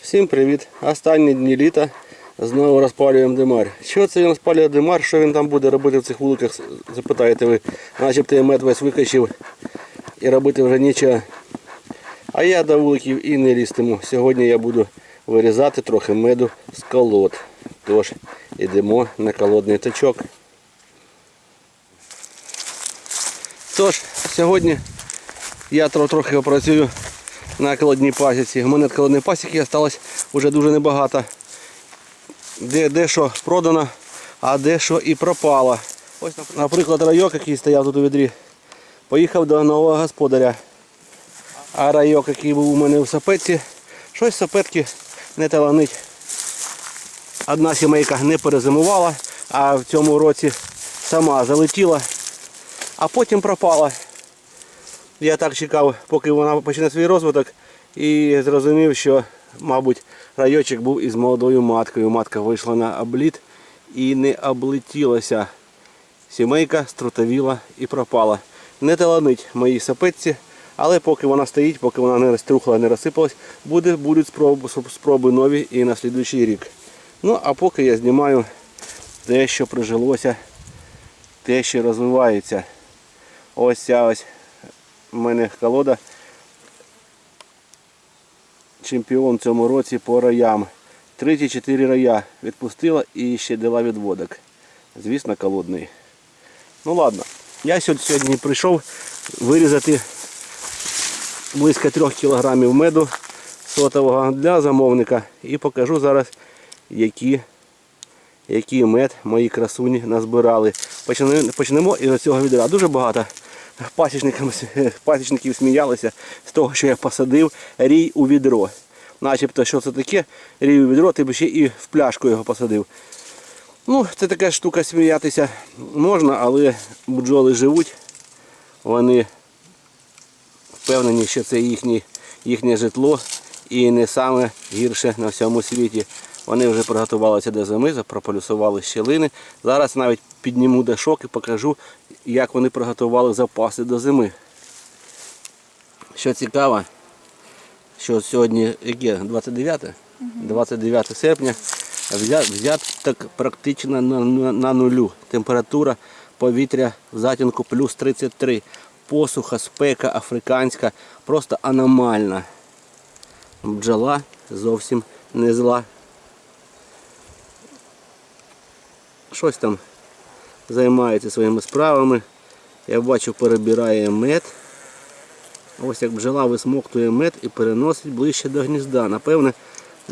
Всім привіт! Останні дні літа знову розпалюємо димар. Що це він розпалює димар? Що він там буде робити в цих вуликах? Запитаєте ви. Начебто я мед весь викачив і робити вже нічого. А я до вуликів і не лізтиму. Сьогодні я буду вирізати трохи меду з колод. Тож йдемо на колодний точок. Тож, сьогодні я трохи опрацюю на колодній пасіці. Мене колодної пасіки залишилось вже дуже небагато. Де, дещо продано, а дещо і пропало. Ось, наприклад, райок, який стояв тут у відрі, поїхав до нового господаря. А райок, який був у мене в сапетці, щось сапетки не таланить. Одна сімейка не перезимувала, а в цьому році сама залетіла, а потім пропала. Я так чекав, поки вона почне свій розвиток, і зрозумів, що, мабуть, райочок був із молодою маткою. Матка вийшла на обліт і не облетілася. Сімейка струтовіла і пропала. Не таланить моїй сапетці, але поки вона стоїть, поки вона не розтрухла, не розсипалась, буде, будуть спроби, спроби нові і на слідуючий рік. Ну, а поки я знімаю те, що прижилося, те, що розвивається. Ось ця ось у мене колода. Чемпіон в цьому році по роям. 34 роя відпустила і ще дала відводок. Звісно, колодний. Ну ладно. Я сьогодні, прийшов вирізати близько 3 кг меду сотового для замовника і покажу зараз, які, який мед мої красуні назбирали. Почнемо, із цього відра. Дуже багато пасічників сміялися з того, що я посадив рій у відро. Начебто, що це таке, рій у відро, ти б ще і в пляшку його посадив. Ну, це така штука сміятися можна, але бджоли живуть. Вони впевнені, що це їхнє, їхнє житло і не саме гірше на всьому світі. Вони вже приготувалися до зими, запрополюсували щілини. Зараз навіть підніму дашок і покажу, як вони приготували запаси до зими. Що цікаво, що сьогодні яке? 29? 29 серпня. Так практично на, на, на нулю. Температура повітря в затінку плюс 33. Посуха, спека африканська, просто аномальна. Бджола зовсім не зла. Щось там займається своїми справами. Я бачу, перебирає мед. Ось як бджола висмоктує мед і переносить ближче до гнізда. Напевне,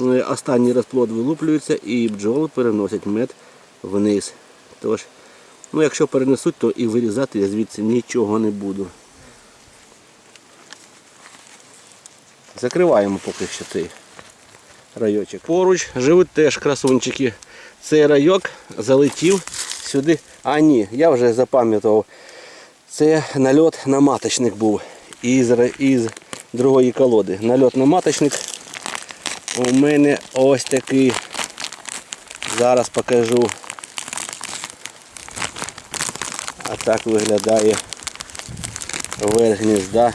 е, останній розплод вилуплюється і бджоли переносять мед вниз. Тож, ну якщо перенесуть, то і вирізати я звідси нічого не буду. Закриваємо поки що цей райочок. Поруч живуть теж красунчики. Цей райок залетів сюди. А ні, я вже запам'ятав. Це нальот на маточник був із, із другої колоди. Нальот на маточник. У мене ось такий. Зараз покажу. А так виглядає верх гнізда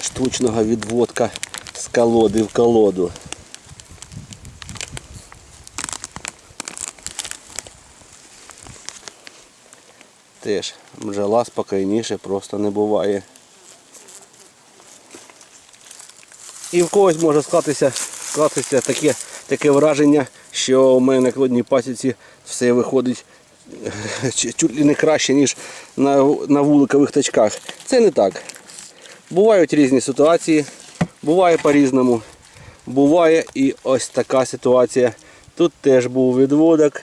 штучного відводка з колоди в колоду. Теж бджола спокійніше просто не буває. І в когось може склатися, склатися таке, таке враження, що в мене на кладній пасіці все виходить чуть ли не краще, ніж на, на вуликових точках. Це не так. Бувають різні ситуації, буває по-різному. Буває і ось така ситуація. Тут теж був відводок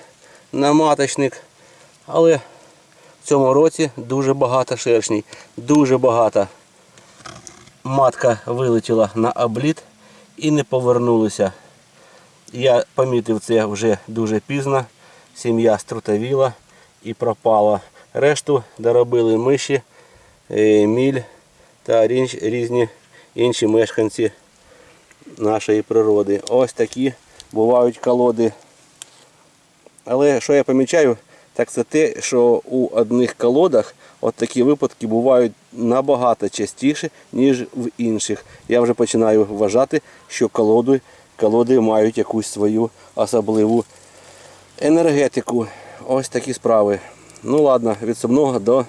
на маточник, але в цьому році дуже багато шершній, дуже багато. Матка вилетіла на обліт і не повернулася. Я помітив це вже дуже пізно. Сім'я струтовіла і пропала. Решту доробили миші, е, міль та різні інші мешканці нашої природи. Ось такі бувають колоди. Але що я помічаю, так це те, що у одних колодах от такі випадки бувають набагато частіше, ніж в інших. Я вже починаю вважати, що колоди, колоди мають якусь свою особливу енергетику. Ось такі справи. Ну ладно, від сумного до,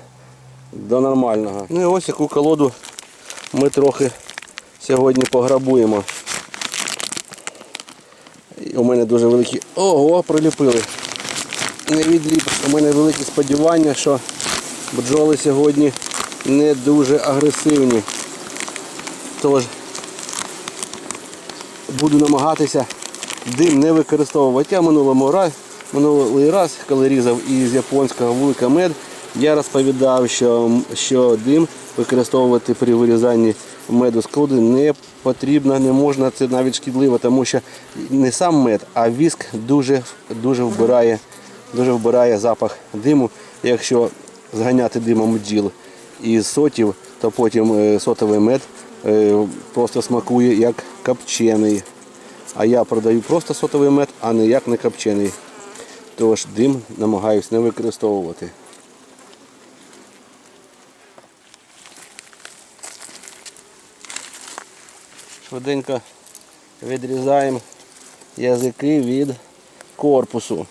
до нормального. Ну і ось яку колоду ми трохи сьогодні пограбуємо. У мене дуже великі... Ого, приліпили. Не відліпиш. У мене великі сподівання, що бджоли сьогодні не дуже агресивні. Тож буду намагатися дим не використовувати. Я минулому раз, минулий раз, коли різав із японського вулика мед, я розповідав, що, що дим використовувати при вирізанні меду з клуди не потрібно, не можна, це навіть шкідливо, тому що не сам мед, а віск дуже, дуже вбирає, дуже вбирає запах диму. Якщо зганяти димом бджіл із сотів, то потім е, сотовий мед е, просто смакує як копчений. А я продаю просто сотовий мед, а не як не копчений. Тож дим намагаюсь не використовувати. Швиденько відрізаємо язики від корпусу.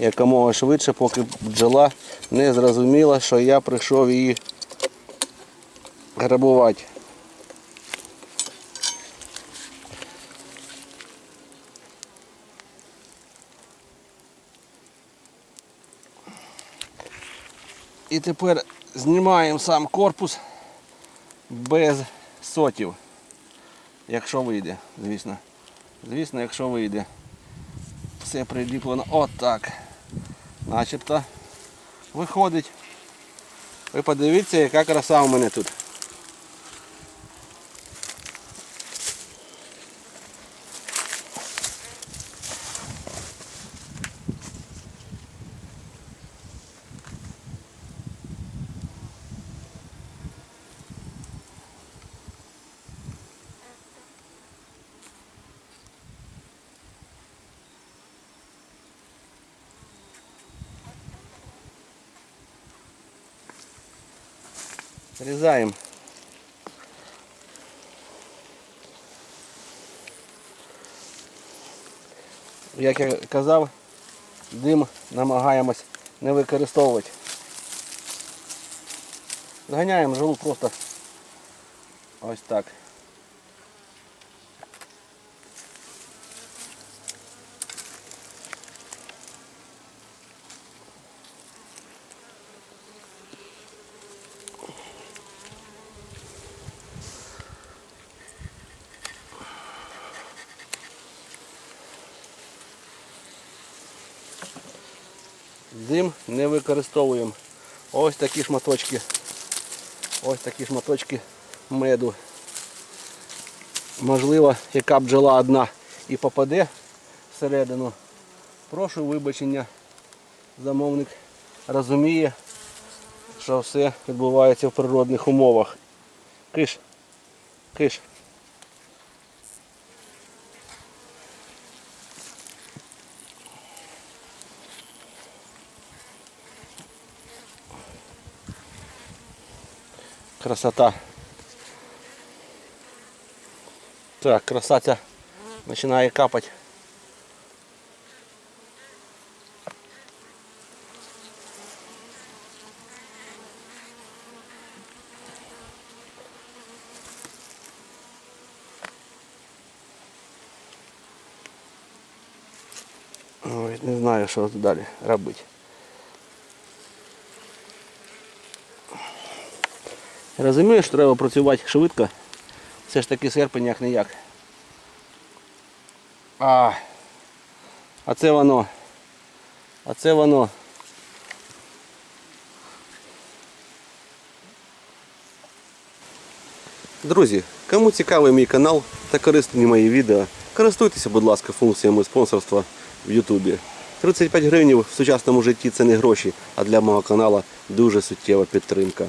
Якомога швидше, поки бджола не зрозуміла, що я прийшов її грабувати. І тепер знімаємо сам корпус без сотів. Якщо вийде, звісно. Звісно, якщо вийде. Все приліплено отак. Начебто виходить. Ви подивіться, яка краса у мене тут. Різаємо. Як я казав, дим намагаємось не використовувати. Зганяємо жилу просто ось так. Дим не використовуємо. Ось такі шматочки. Ось такі шматочки меду. Можливо, яка бджола одна і попаде всередину. Прошу вибачення. Замовник розуміє, що все відбувається в природних умовах. Киш. Киш. Красота. Так, красавця починає капати. Ой, не знаю, що далі робити. Розумію, що треба працювати швидко. Все ж таки серпень як не як. А, а це воно. А це воно. Друзі, кому цікавий мій канал та корисні мої відео, користуйтеся, будь ласка, функціями спонсорства в Ютубі. 35 гривень в сучасному житті це не гроші, а для мого каналу дуже суттєва підтримка.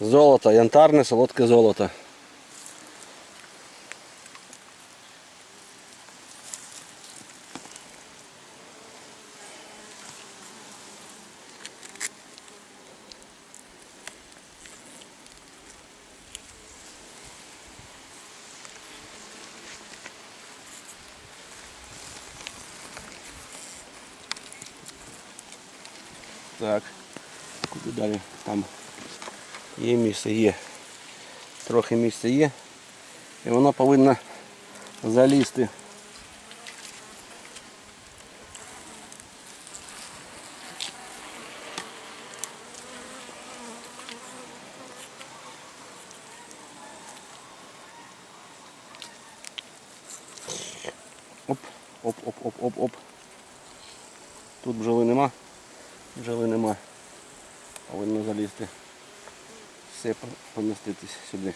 Золото, янтарне, солодке золото. Так, куди далі? Там є місце, є. Трохи місця є. І воно повинно залізти. Оп, оп, оп, оп, оп, оп. Тут бджоли нема. Бджоли нема. Повинно залізти. Все поміститись сюди.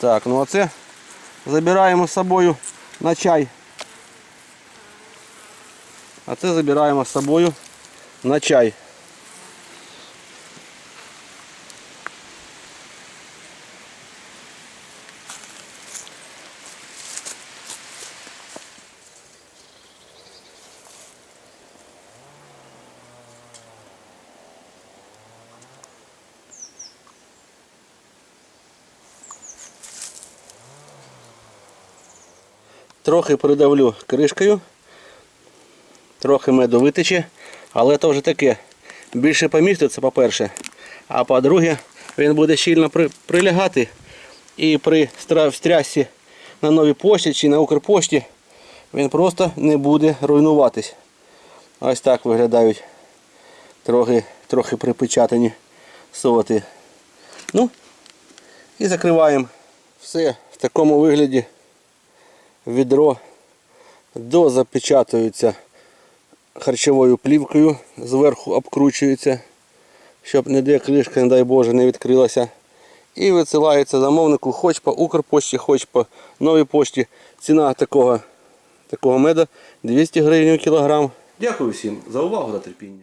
Так, ну а це забираємо з собою на чай. А це забираємо з собою на чай. Трохи придавлю кришкою. Трохи меду витече, але то вже таке. Більше поміститься, по-перше. А по-друге, він буде щільно при- прилягати. І при встрясці на новій пошті чи на Укрпошті він просто не буде руйнуватись. Ось так виглядають трохи, трохи припечатані соти. Ну, і закриваємо все в такому вигляді відро дозапечатується харчовою плівкою, зверху обкручується, щоб ніде кришка, не дай Боже, не відкрилася. І висилається замовнику хоч по Укрпошті, хоч по новій пошті. Ціна такого, такого меда 200 гривень кілограм. Дякую всім за увагу та терпіння.